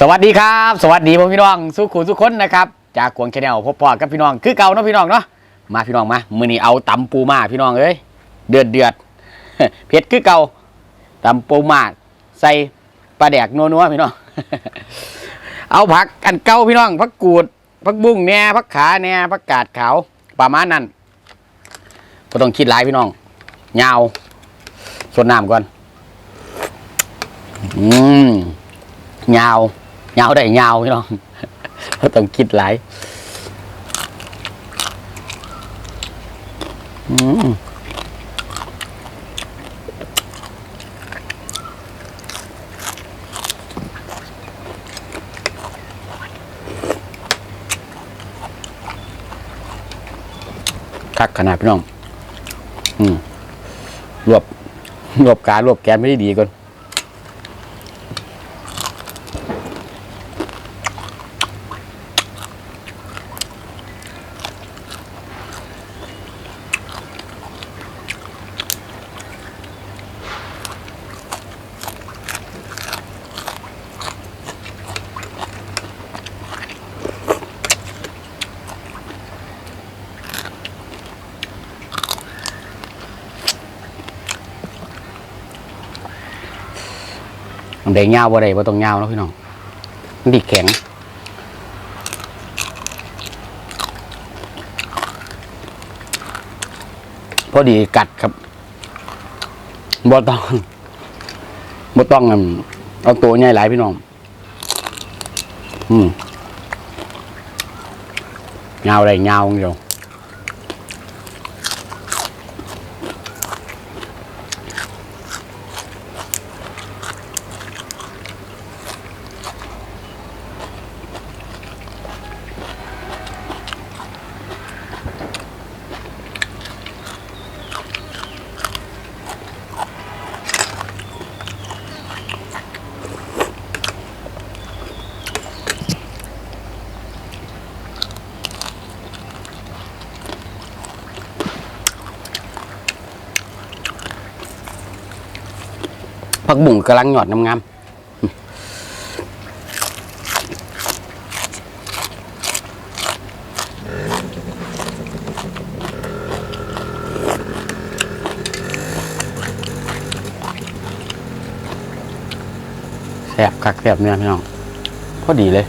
สวัสดีครับ สวัสดีพ่อพี่น้องสุขุมสุขคนนะครับจากกวงชาแนลพบปอกับพี่น้องคือเก่าเนาะพี่น้องเนาะมาพี่น้องมามือนี้เอาตำปูมาพี่น้องเอ้ยเดือดเดือดเผ็ดคือเก่าตำปูมาใส่ปลาแดกนัวๆพี่น้องเอาผักอันเก่าพี่น้องผักกูดผักบุ้งแหน่ผักขาแหน่ผักกาดขาวประมาณนั้นก็ต้องคิดหลายพี่น้องยาวสดน้ำก่อนอืมยาว ยาวได้ยาวพี่น้องเราต้องคิดหลายอืมคักขนาดพี่น้อง อืม รวบ รวบการรวบแกนไม่ได้ดีก่อน ได้เงาวบ่ได้บ่ต้องเงาวเนาะพี่น้องมันดีแข็งพอดีกัดครับบ่ต้องบ่ต้องเอาตัวใหญ่หลายพี่น้อง อืมเงาวได้เงาวเดียว ผักบุ่งกำลังหยอดงามๆแสบคักแสบเนี่ยพี่น้องพอดีเลย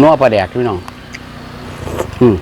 นัวปลาแดกพี่น้อง อืม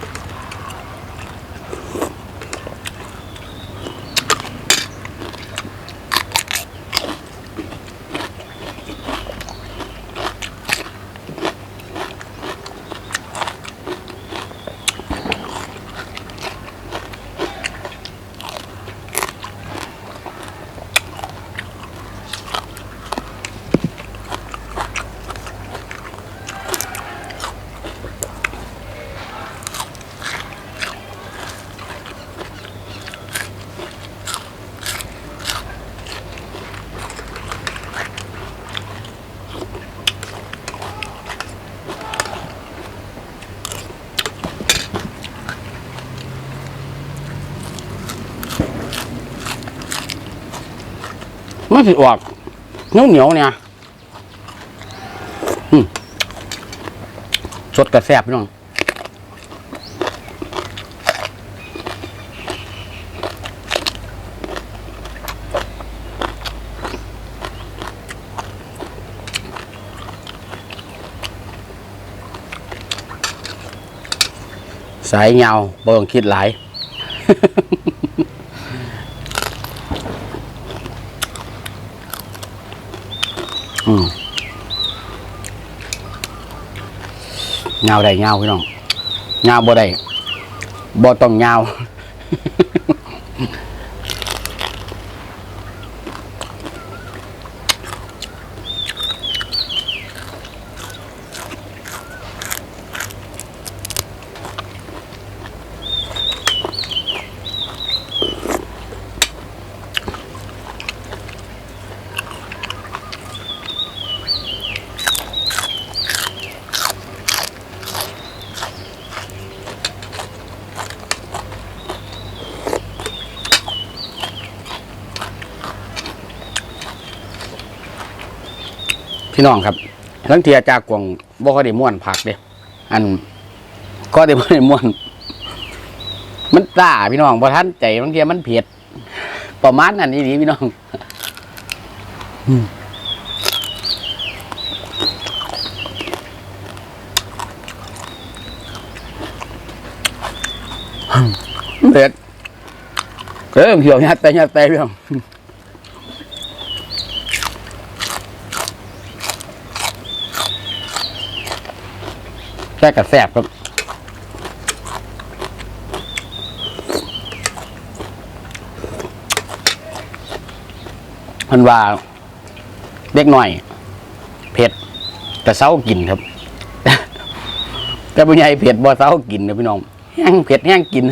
มันสิออกเหนียวเหนียวเนี่ยสดกระแซบพี่น้องสายเงาบ่ต้องคิดหลาย อืมเงาได้เงาพี่น้องเงาบ่ได้บ่ต้องเงาอ พี่น้องครับทั้งเทียจากกวงบ่ค่อยได้ม่วนผักเด้อันก็ได้บ่ได้ม่วน มันตาพี่น้องบ่ทันใจบางเทียมันเผ็ดประมาณนั้นนี่พี่น้องอืมเผ็ดเริ่มเหี่ยวยัดแต่ยัดแต่พี่น้อง แค่กระแสบครับมันว่าเล็กหน่อย เผ็ดแต่เศร้ากินครับ แต่ผู้ใหญ่เผ็ดบ่เศร้ากินนะพี่น้องแห้งเผ็ดแห้งกิน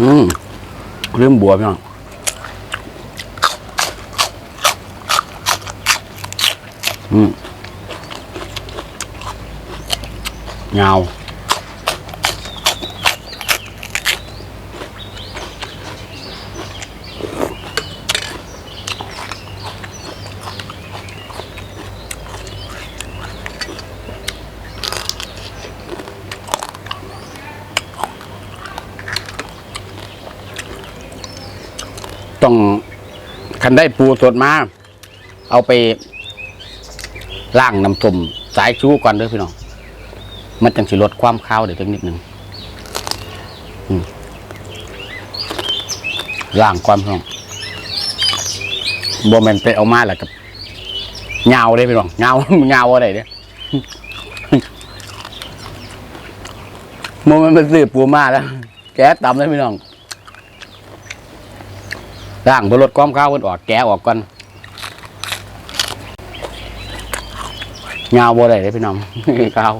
อืม เรื่องบัวพี่น้องอืมเงา ต้องคันได้ปูสดมา เอาไปล่างน้ำส้มสายชูก่อนเด้อพี่น้อง มันจังสิลดความข้าวเดี๋ยวจังนิดหนึ่งล่างความพี่น้องบ่แมนไปเอามาแล้วกับเงาเลยพี่น้องเงาเงาอะไรเนี่ยโมมันไปซื้อปูมาแล้ว แกะต่ำเลยพี่น้อง ร่างบรลดความข้าวมันออกแกะออกก่อนเงาบ่ได้เลยพี่น้องข้าว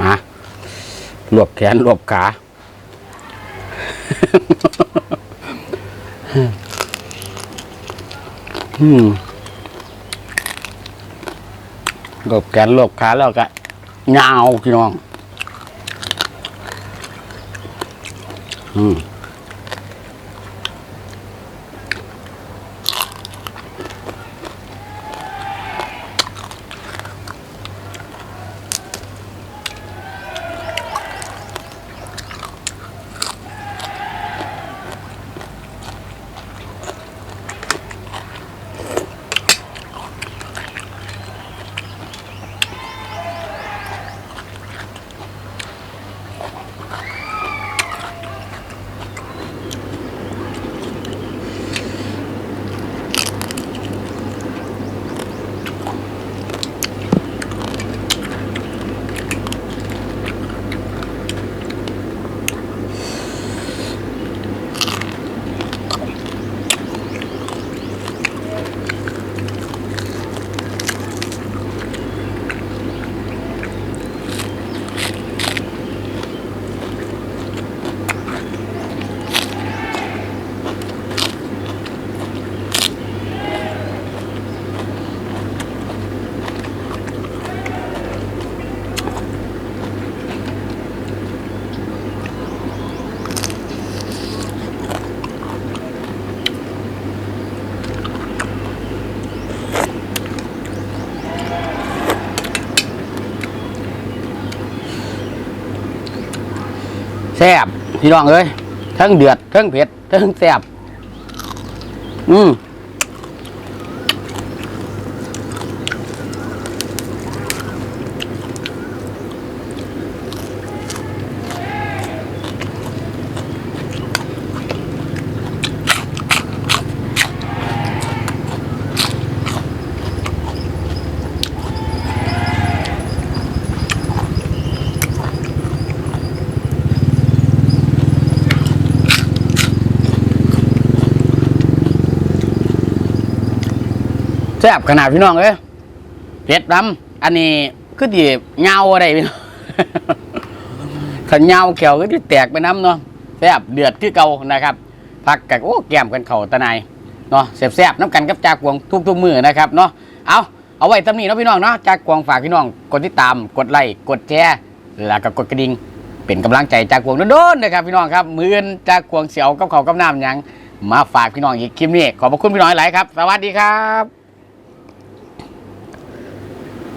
มารวบแขนรวบขา อืมรวบแขนรวบขาแล้วก็ยาวพี่น้อง อืม แซ่บพี่น้องเอ้ยทั้งเดือดทั้งเผ็ดทั้งแซ่บอืม ซ่บขนาดพี่น้องเอ้ยเผ็ดน้ำอันนี้คือที่เงาอะไรพี่น้องขันเงาแขวก็ที่แตกไปน้ำเนาะแซ่บเดือดคือเก่านะครับพักกับโอ้แก้มกันเข่าตะนายเนาะแซ่บๆน้ำกันกับจากวงทุกๆมือนะครับเนาะเอาเอาไว้ตำหนีเนาะพี่น้องเนาะจากกวงฝากพี่น้องกดติดตามกดไลค์กดแชร์แล้วก็กดกระดิ่งเป็นกำลังใจจากกวงโดนๆนะครับพี่น้องครับมือนจากกวงเสียวกับเขากับน้ำยังมาฝากพี่น้องอีกคลิปนี้ขอบพระคุณพี่น้องหลายครับ สวัสดีครับ